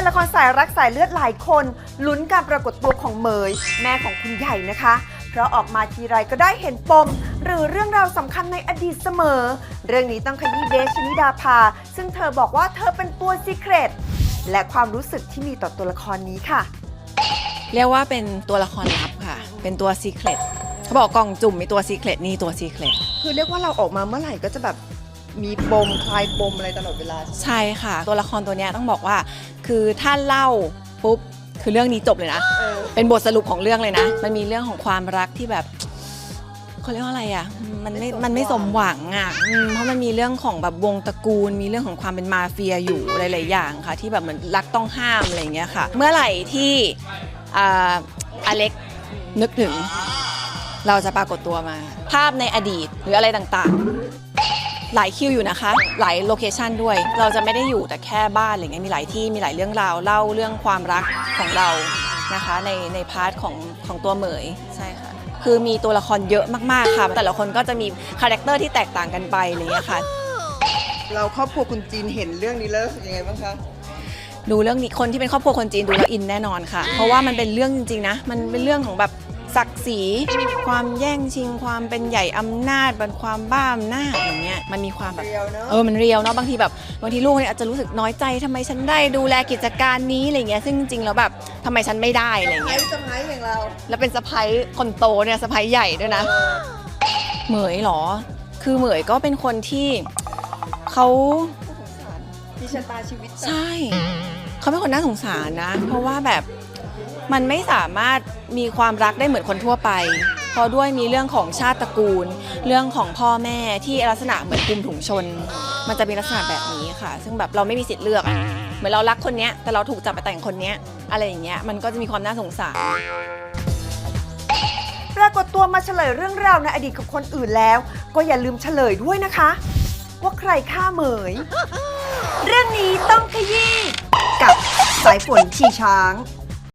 นละครสายรักสายเลือดหลายคนลุ้นการปรากฏตัวของเหมย แม่ของคุณใหญ่นะคะ เพราะออกมาทีไรก็ได้เห็นปม หรือเรื่องราวสำคัญในอดีตเสมอ เรื่องนี้ต้องขยี้เดชชนิดาภา ซึ่งเธอบอกว่าเธอเป็นตัวซีเครตและความรู้สึกที่มีต่อตัวละครนี้ค่ะ เรียกว่าเป็นตัวละครลับค่ะ เป็นตัวซีเครตเขาบอกกล่องจุ่มมีตัวซีเครตนี่ตัวซีเครตคือเรียกว่าเราออกมาเมื่อไหร่ก็จะแบบมีปมคลายปมอะไรตลอดเวลา ใช่ค่ะ ตัวละครตัวเนี้ยต้องบอกว่า คือถ้าเล่าปุ๊บคือเรื่องนี้จบเลยนะเออเป็นบทสรุปของเรื่องเลยนะ มันมีเรื่องของความรักที่แบบเขาเรียกว่าอะไรอะ มันไม่ มันไม่สมหวังอะอืมเพราะมันมีเรื่องของแบบวงตระกูล มีเรื่องของความเป็นมาเฟียอยู่หลายๆอย่างค่ะ ที่แบบเหมือนรักต้องห้ามอะไรอย่างเงี้ยค่ะ เมื่อไหร่ที่อ่าอเล็กนึกถึง เราจะปรากฏตัวมา ภาพในอดีตหรืออะไรต่างๆ หลายคิวอยู่นะคะ หลายโลเคชันด้วย เราจะไม่ได้อยู่แต่แค่บ้านอะไรเงี้ยมีหลายที่มีหลายเรื่องราวเล่าเรื่องความรักของเรานะคะในในพาร์ทของของตัวเหมยใช่ค่ะคือมีตัวละครเยอะมากๆค่ะ แต่ละคนก็จะมีคาแรคเตอร์ที่แตกต่างกันไปอะไรเงี้ยค่ะเราครอบครัวคุณจีนเห็นเรื่องนี้แล้วรู้สึกยังไงบ้างคะดูเรื่องนี้คนที่เป็นครอบครัวคนจีนดูแล้วอินแน่นอนค่ะ เพราะว่ามันเป็นเรื่องจริงๆนะ มันเป็นเรื่องของแบบ ศักดิ์ศรีความแย่งชิงความเป็นใหญ่อำนาจเป็นความบ้าอำนาจอย่างเงี้ยมันมีความแบบเรียวเนอะเออ มันเรียวเนาะ บางทีแบบบางทีลูกเนี่ยอาจจะรู้สึกน้อยใจทำไมฉันได้ดูแลกิจการนี้อะไรเงี้ย ซึ่งจริงๆแล้วแบบทำไมฉันไม่ได้อะไรไอ้เงี้ยสะพ้ายอย่างเรา แล้วเป็นสะพ้ายคนโตเนี่ยสะพ้ายใหญ่ด้วยนะ เหมยเหรอ คือเหมยก็เป็นคนที่เขามีชะตาชีวิตใช่ เขาเป็นคนน่าสงสารนะ เพราะว่าแบบ มันไม่สามารถมีความรักได้เหมือนคนทั่วไป เพราะด้วยมีเรื่องของชาติตระกูล เรื่องของพ่อแม่ที่ลักษณะเหมือนกลุ่มถุงชน มันจะมีลักษณะแบบนี้ค่ะ ซึ่งแบบเราไม่มีสิทธิ์เลือกอะเหมือนเรารักคนเนี้ยแต่เราถูกจับไปแต่งคนเนี้ยอะไรอย่างเงี้ยมันก็จะมีความน่าสงสารปรากฏตัวมาเฉลยเรื่องราวในอดีตกับคนอื่นแล้ว ก็อย่าลืมเฉลยด้วยนะคะ ว่าใครฆ่าเหมย เรื่องนี้ต้องขยี้กับสายฝนชีช้าง